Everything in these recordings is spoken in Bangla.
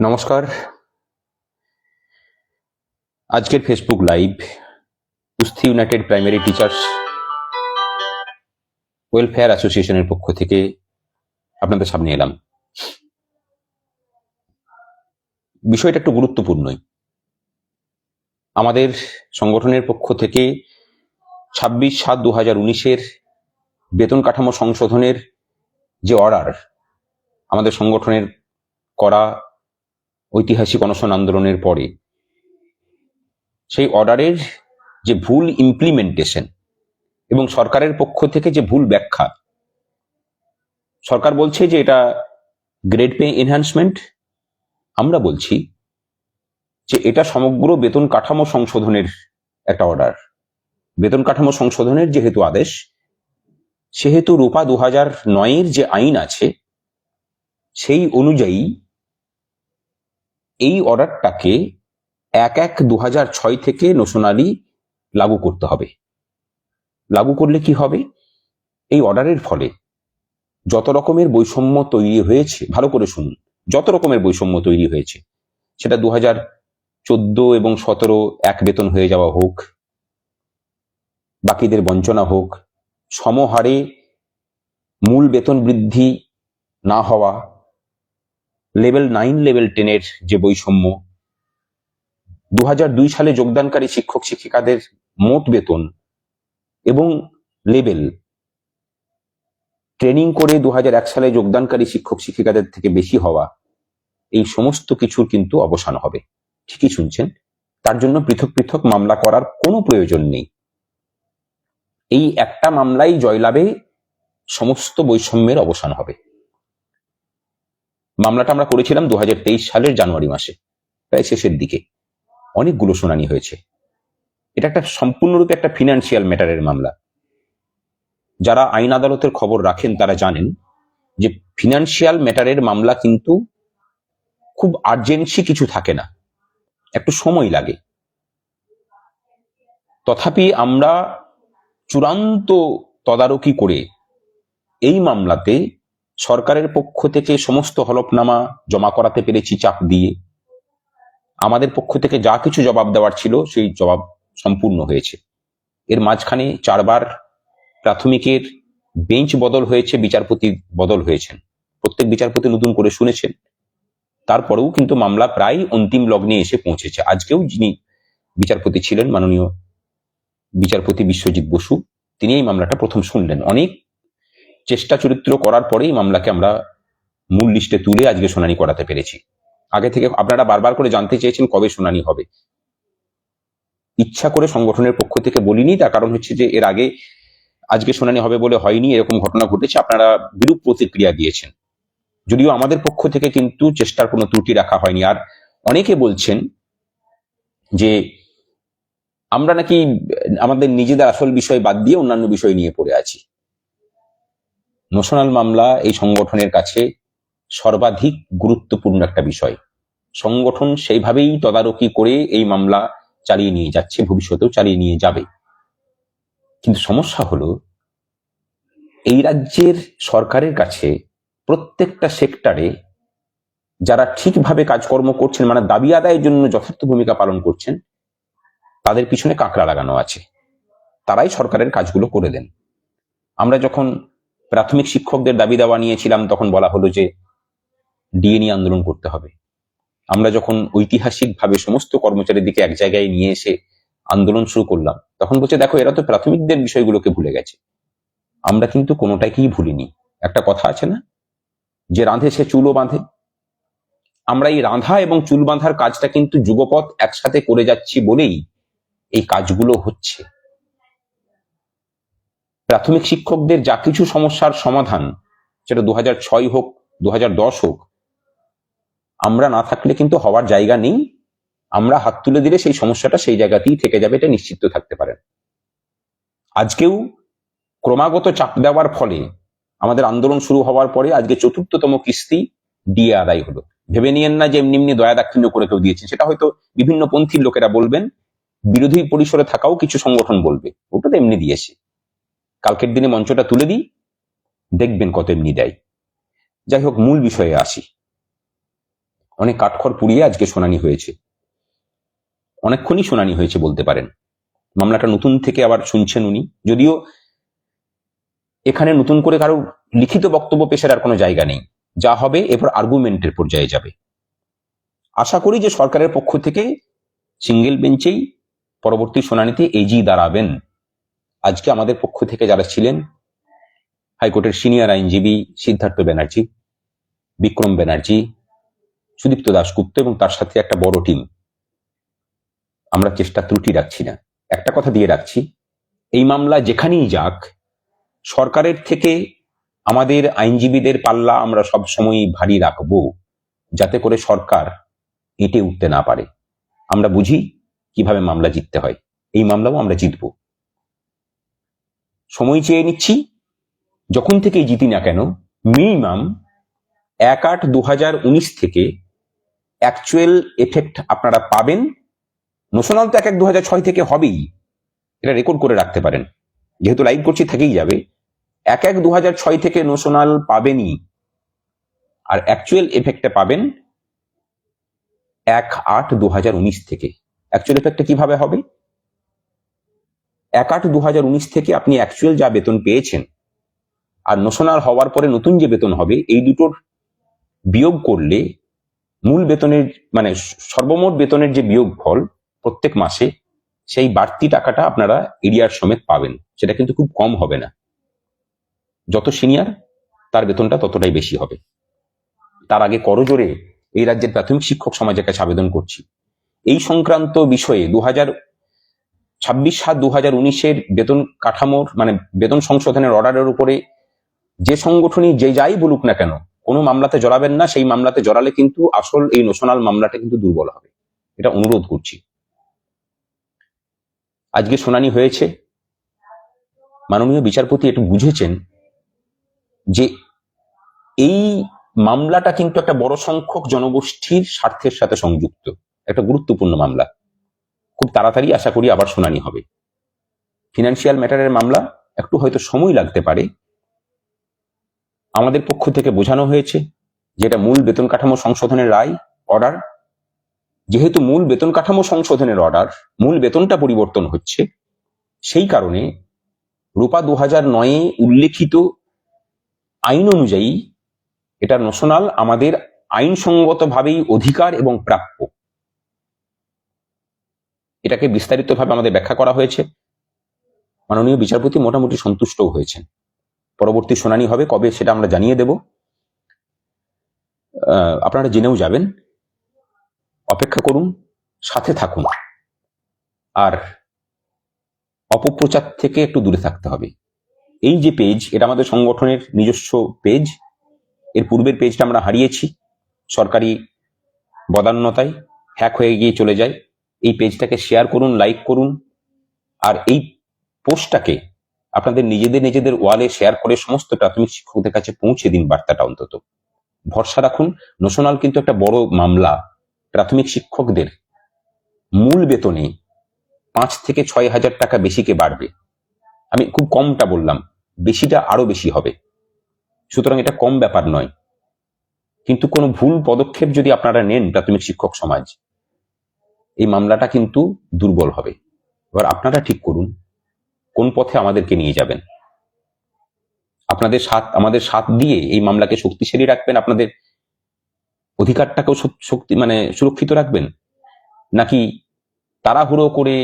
নমস্কার। আজকের ফেসবুক লাইভ কুস্তি ইউনাইটেড প্রাইমারি টিচার্স ওয়েলফেয়ার অ্যাসোসিয়েশনের পক্ষ থেকে আপনাদের সামনে এলাম। বিষয়টা একটু গুরুত্বপূর্ণই আমাদের সংগঠনের পক্ষ থেকে ছাব্বিশ সাত দু হাজার উনিশের বেতন কাঠামো সংশোধনের যে অর্ডার আমাদের সংগঠনের করা ঐতিহাসিক অনশন আন্দোলনের পরে, সেই অর্ডারের যে ভুল ইমপ্লিমেন্টেশন এবং সরকারের পক্ষ থেকে যে ভুল ব্যাখ্যা, সরকার বলছে যে এটা গ্রেড পে এনহ্যান্সমেন্ট আমরা বলছি যে এটা সমগ্র বেতন কাঠামো সংশোধনের একটা অর্ডার বেতন কাঠামো সংশোধনের যেহেতু আদেশ, সেহেতু রূপা দু হাজার নয়ের যে আইন আছে, সেই অনুযায়ী এই অর্ডারটাকে এক এক দু ছয় থেকে নোশনালি লাগু করতে হবে। লাগু করলে কি হবে? এই অর্ডারের ফলে যত রকমের বৈষম্য তৈরি হয়েছে, ভালো করে শুনুন, যত রকমের বৈষম্য তৈরি হয়েছে, সেটা দু হাজার চোদ্দ এবং সতেরো এক বেতন হয়ে যাওয়া হোক, বাকিদের বঞ্চনা হোক, সমহারে মূল বেতন বৃদ্ধি না হওয়া লেভেল নাইন, লেভেল টেনের যে বৈষম্য দু দুই সালে যোগদানকারী শিক্ষক শিক্ষিকাদের মোট বেতন এবং লেভেল। ট্রেনিং করে দু সালে যোগদানকারী শিক্ষক শিক্ষিকাদের থেকে বেশি হওয়া, এই সমস্ত কিছুর কিন্তু অবসান হবে। ঠিকই শুনছেন? তার জন্য পৃথক পৃথক মামলা করার কোনো প্রয়োজন নেই। এই একটা মামলাই জয়লাভে সমস্ত বৈষম্যের অবসান হবে। মামলাটা আমরা করেছিলাম দু হাজার তেইশ সালের জানুয়ারি মাসে, প্রায় শেষের দিকে। অনেকগুলো শুনানি হয়েছে। এটা একটা সম্পূর্ণরূপে একটা ফিনান্সিয়াল ম্যাটারের মামলা। যারা আইন আদালতের খবর রাখেন তারা জানেন যে ফিনান্সিয়াল ম্যাটারের মামলা কিন্তু খুব আর্জেন্সি কিছু থাকে না। একটু সময় লাগে। তথাপি আমরা চূড়ান্ত তদারকি করে এই মামলাতে সরকারের পক্ষ থেকে সমস্ত হলফনামা জমা করাতে পেরেছি চাপ দিয়ে। আমাদের পক্ষ থেকে যা কিছু জবাব দেওয়ার ছিল, সেই জবাব সম্পূর্ণ হয়েছে। এর মাঝখানে চারবার প্রাথমিকের বেঞ্চ বদল হয়েছে, বিচারপতি বদল হয়েছেন। প্রত্যেক বিচারপতি নতুন করে শুনেছেন। তারপরেও কিন্তু মামলা প্রায় অন্তিম লগ্নে এসে পৌঁছেছে। আজকেও যিনি বিচারপতি ছিলেন, মাননীয় বিচারপতি বিশ্বজিৎ বসু, তিনি এই মামলাটা প্রথম শুনলেন। অনেক চেষ্টা চরিত্র করার পরেই মামলাকে আমরা মূল লিস্টে তুলে আজকে শুনানি করাতে পেরেছি। আগে থেকে আপনারা বারবার করে জানতে চেয়েছেন কবে শুনানি হবে। ইচ্ছা করে সংগঠনের পক্ষ থেকে বলিনি, তার কারণ হচ্ছে যে এর আগে আজকে শুনানি হবে বলে হয়নি, এরকম ঘটনা ঘটেছে, আপনারা বিরূপ প্রতিক্রিয়া দিয়েছেন। যদিও আমাদের পক্ষ থেকে কিন্তু চেষ্টার কোনো ত্রুটি রাখা হয়নি। আর অনেকে বলছেন যে আমরা নাকি আমাদের নিজেদের আসল বিষয় বাদ দিয়ে অন্যান্য বিষয় নিয়ে পড়ে আছি। নোশনাল মামলা এই সংগঠনের কাছে সর্বাধিক গুরুত্বপূর্ণ একটা বিষয়। সংগঠন সেইভাবেই তদারকি করে এই মামলা চালিয়ে নিয়ে যাচ্ছে, ভবিষ্যতেও চালিয়ে নিয়ে যাবে। কিন্তু সমস্যা হলো, এই রাজ্যের সরকারের কাছে প্রত্যেকটা সেক্টরে যারা ঠিকভাবে কাজকর্ম করছেন মানে দাবি আদায়ের জন্য যথার্থ ভূমিকা পালন করছেন, তাদের পিছনে কাঁকড়া লাগানো আছে। তারাই সরকারের কাজগুলো করে দেন। আমরা যখন প্রাথমিক শিক্ষকদের দাবি দাওয়া নিয়েছিলাম, তখন বলা হলো যে ডিএ নিয়ে আন্দোলন করতে হবে। আমরা যখন ঐতিহাসিকভাবে সমস্ত কর্মচারীর দিকে এক জায়গায় নিয়ে এসে আন্দোলন শুরু করলাম, তখন বলছে, দেখো, এরা তো প্রাথমিকদের বিষয়গুলোকে ভুলে গেছে। আমরা কিন্তু কোনোটাকেই ভুলিনি। একটা কথা আছে না? যে রাঁধে, সে চুলও বাঁধে। আমরা এই রাঁধা এবং চুল বাঁধার কাজটা কিন্তু যুগপথ একসাথে করে যাচ্ছি বলেই এই কাজগুলো হচ্ছে। প্রাথমিক শিক্ষকদের যা কিছু সমস্যার সমাধান, সেটা দু ছয় হোক দু হাজার দশ হোক, আমরা না থাকলে কিন্তু হওয়ার জায়গা নেই। আমরা হাত তুলে দিলে সেই সমস্যাটা সেই জায়গাতেই থেকে যাবে, এটা নিশ্চিত থাকতে পারেন। আজকেও ক্রমাগত চাপ দেওয়ার ফলে আমাদের আন্দোলন শুরু হওয়ার পরে আজকে চতুর্থতম কিস্তি ডিএ আদায় হলো। ভেবে নিয়েন না যে এমনি এমনি দয়া দাক্ষিণ্য করে কেউ দিয়েছে, সেটা হয়তো বিভিন্ন পন্থীর লোকেরা বলবেন, বিরোধী পরিসরে থাকাও কিছু সংগঠন বলবে, ওটা তো এমনি দিয়েছে। কালকের দিনে মঞ্চটা তুলে দিই, দেখবেন কত এমনি দেয়। যাই হোক, মূল বিষয়ে আসি। অনেক কাঠখড় পুড়িয়ে আজকে শুনানি হয়েছে। অনেকক্ষণই শুনানি হয়েছে বলতে পারেন। মামলাটা নতুন থেকে আবার শুনছেন উনি। যদিও এখানে নতুন করে কারও লিখিত বক্তব্য পেশের আর কোনো জায়গা নেই। যা হবে, এরপর আর্গুমেন্টের পর্যায়ে যাবে। আশা করি যে সরকারের পক্ষ থেকে সিঙ্গেল বেঞ্চেই পরবর্তী শুনানিতে এজি দাঁড়াবেন। আজকে আমাদের পক্ষ থেকে যারা ছিলেন, হাইকোর্টের সিনিয়র আইনজীবী সিদ্ধার্থ ব্যানার্জি, বিক্রম ব্যানার্জি, সুদীপ্ত দাশগুপ্ত এবং তার সাথে একটা বড় টিম আমরা চেষ্টা ত্রুটি রাখছি না। একটা কথা দিয়ে রাখছি, এই মামলা যেখানেই যাক, সরকারের থেকে আমাদের আইনজীবীদের পাল্লা আমরা সব সময় ভারী রাখব, যাতে করে সরকার এঁটে উঠতে না পারে। আমরা বুঝি কীভাবে মামলা জিততে হয়। এই মামলাও আমরা জিতব। সময় চেয়ে নিচ্ছি। যখন থেকেই জিতি না কেন মিনিমাম এক আট দু থেকে অ্যাকচুয়াল এফেক্ট আপনারা পাবেন। নোশনাল তো এক এক দু ছয় থেকে হবেই। এটা রেকর্ড করে রাখতে পারেন। যেহেতু লাইভ করছি, থেকেই যাবে। এক এক দু ছয় থেকে নোশনাল পাবেনই। আর অ্যাকচুয়াল এফেক্টটা পাবেন এক আট দু থেকে। অ্যাকচুয়াল এফেক্টটা কীভাবে হবে? এক আট দু থেকে আপনি অ্যাকচুয়াল যা বেতন পেয়েছেন, আর নোশনাল হওয়ার পরে নতুন যে বেতন হবে, এই দুটোর বিয়োগ করলে মূল বেতনের মানে সর্বমোট বেতনের যে বিয়োগ ফল প্রত্যেক মাসে, সেই বাড়তি টাকাটা আপনারা এরিয়ার সমেত পাবেন। সেটা কিন্তু খুব কম হবে না। যত সিনিয়র তার বেতনটা ততটাই বেশি হবে। তার আগে করজোরে এই রাজ্যের প্রাথমিক শিক্ষক সমাজের কাছে আবেদন করছি। এই সংক্রান্ত বিষয়ে দু হাজার ছাব্বিশ সাত দু হাজার উনিশের বেতন কাঠামোর মানে বেতন সংশোধনের অর্ডারের উপরে যে সংগঠনই যে যাই বলুক না কেন, কোনো মামলাতে জড়াবেন না, সেই মামলাতে জড়ালে কিন্তু আসল এই নোশনাল মামলাটা কিন্তু দুর্বল হবে। এটা অনুরোধ করছি। আজকে শুনানি হয়েছে, মাননীয় বিচারপতি একটু বুঝেছেন যে এই মামলাটা কিন্তু একটা বড় সংখ্যক জনগোষ্ঠীর স্বার্থের সাথে সংযুক্ত, একটা গুরুত্বপূর্ণ মামলা। খুব তাড়াতাড়ি আশা করি আবার শুনানি হবে। ফিনান্সিয়াল ম্যাটারের মামলা একটু হয়তো সময় লাগতে পারে। আমাদের পক্ষ থেকে বোঝানো হয়েছে যেটা মূল বেতন কাঠামো সংশোধনের রায় অর্ডার যেহেতু মূল বেতন কাঠামো সংশোধনের অর্ডার মূল বেতনটা পরিবর্তন হচ্ছে, সেই কারণে রূপা দু হাজার নয়ে উল্লেখিত আইন অনুযায়ী এটা নোশনাল আমাদের আইনসঙ্গতভাবেই অধিকার এবং প্রাপ্য। এটাকে বিস্তারিতভাবে আমাদের ব্যাখ্যা করা হয়েছে। মাননীয় বিচারপতি মোটামুটি সন্তুষ্টও হয়েছেন। পরবর্তী শুনানি হবে, কবে সেটা আমরা জানিয়ে দেব। আপনারা জেনেও যাবেন। অপেক্ষা করুন, সাথে থাকুন। আর অপপ্রচার থেকে একটু দূরে থাকতে হবে। এই যে পেজ, এটা আমাদের সংগঠনের নিজস্ব পেজ। এর পূর্বের পেজটা আমরা হারিয়েছি। সরকারি বদান্যতায় হ্যাক হয়ে গিয়ে চলে যায়। এই পেজটাকে শেয়ার করুন লাইক করুন, আর এই পোস্টটাকে আপনাদের নিজেদের নিজেদের ওয়ালে শেয়ার করে সমস্ত প্রাথমিক শিক্ষকদের কাছে পৌঁছে দিন বার্তাটা অন্তত। ভরসা রাখুন নোশনাল কিন্তু একটা বড় মামলা। প্রাথমিক শিক্ষকদের মূল বেতনে পাঁচ থেকে ছয় হাজার টাকা বেশিকে বাড়বে। আমি খুব কমটা বললাম, বেশিটা আরও বেশি হবে। সুতরাং এটা কম ব্যাপার নয়। কিন্তু কোনো ভুল পদক্ষেপ যদি আপনারা নেন প্রাথমিক শিক্ষক সমাজ এই মামলাটা কিন্তু দুর্বল হবে। এবার আপনারা ঠিক করুন, কোন পথে আমাদেরকে নিয়ে যাবেন? আপনাদের সাথ, আমাদের সাথ দিয়ে এই মামলাকে শক্তিশালী রাখবেন? আপনাদের অধিকারটাকেও শক্তি মানে সুরক্ষিত রাখবেন? নাকি তাড়াহুড়ো করে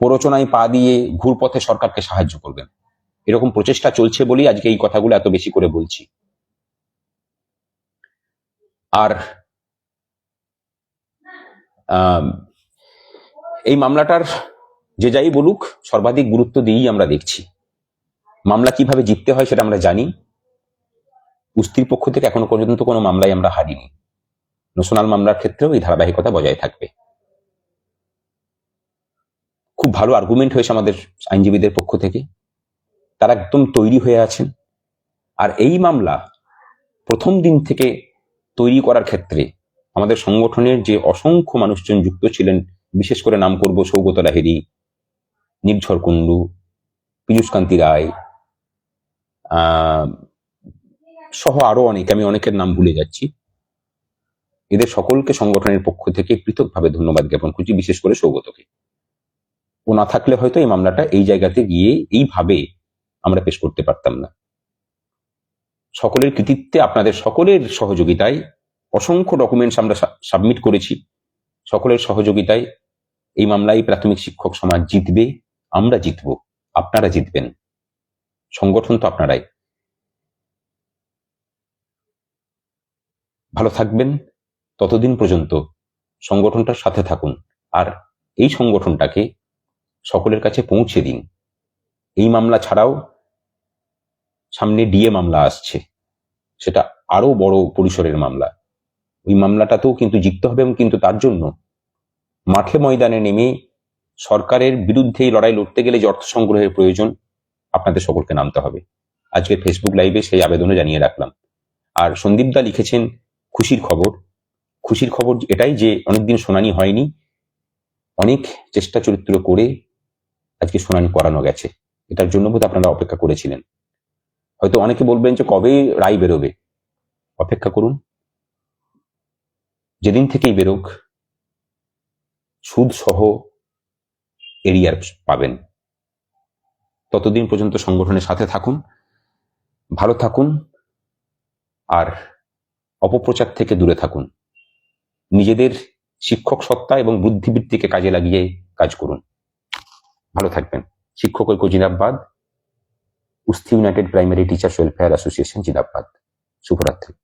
প্ররোচনায় পা দিয়ে ঘুরপথে সরকারকে সাহায্য করবেন? এরকম প্রচেষ্টা চলছে বলেই আজকে এই কথাগুলো এত বেশি করে বলছি। আর এই মামলাটার যে যাই বলুক, সর্বাধিক গুরুত্ব দিয়েই আমরা দেখছি। মামলা কীভাবে জিততে হয় সেটা আমরা জানি। কুস্তির পক্ষ থেকে এখনও পর্যন্ত কোনো মামলায় আমরা হারিনি ন্যাশনাল মামলার ক্ষেত্রেও এই ধারাবাহিকতা বজায় থাকবে। খুব ভালো আর্গুমেন্ট হয়েছে আমাদের আইনজীবীদের পক্ষ থেকে। তারা একদম তৈরি হয়ে আছেন। আর এই মামলা প্রথম দিন থেকে তৈরি করার ক্ষেত্রে আমাদের সংগঠনের যে অসংখ্য মানুষজন যুক্ত ছিলেন, বিশেষ করে নাম করব সৌগত লাহেরি নির্ঝর কুণ্ডু, পীযুষকান্তি রায় সহ আরও অনেক, আমি অনেকের নাম ভুলে যাচ্ছি। এদের সকলকে সংগঠনের পক্ষ থেকে পৃথকভাবে ধন্যবাদ জ্ঞাপন করছি, বিশেষ করে সৌগতকে। ও না থাকলে হয়তো এই মামলাটা এই জায়গাতে গিয়ে এইভাবে আমরা পেশ করতে পারতাম না। সকলের কৃতিত্বে, আপনাদের সকলের সহযোগিতায় অসংখ্য ডকুমেন্টস আমরা সাবমিট করেছি। সকলের সহযোগিতায় এই মামলায় প্রাথমিক শিক্ষক সমাজ জিতবে, আমরা জিতব, আপনারা জিতবেন। সংগঠন তো আপনারাই। ভালো থাকবেন, ততদিন পর্যন্ত সংগঠনটার সাথে থাকুন, আর এই সংগঠনটাকে সকলের কাছে পৌঁছে দিন। এই মামলা ছাড়াও সামনে ডিএ মামলা আসছে, সেটা আরও বড় পরিসরের মামলা। ওই মামলাটাতেও কিন্তু জিততে হবে এবং কিন্তু তার জন্য মাঠে ময়দানে নেমে সরকারের বিরুদ্ধে লড়াই লড়তে গেলে যে অর্থ সংগ্রহের প্রয়োজন, আপনাদের সকলকে নামতে হবে। আজকে ফেসবুক লাইভে সেই আবেদনও জানিয়ে রাখলাম। আর সন্দীপ দা লিখেছেন, খুশির খবর। খুশির খবর এটাই যে অনেকদিন শুনানি হয়নি, অনেক চেষ্টা চরিত্র করে আজকে শুনানি করানো গেছে। এটার জন্য বোধ আপনারা অপেক্ষা করেছিলেন। হয়তো অনেকে বলবেন যে কবে রায় বেরোবে? অপেক্ষা করুন। যেদিন থেকেই বেরোক সুদ সহ এরিয়ার পাবেন। ততদিন পর্যন্ত সংগঠনের সাথে থাকুন, ভালো থাকুন, আর অপপ্রচার থেকে দূরে থাকুন। নিজেদের শিক্ষক সত্তা এবং বুদ্ধিবৃত্তিকে কাজে লাগিয়ে কাজ করুন। ভালো থাকবেন। শিক্ষক ঐক্য জিন্দাবাদ। উস্তি united primary teachers welfare association জিন্দাবাদ। শুভরাত্রি।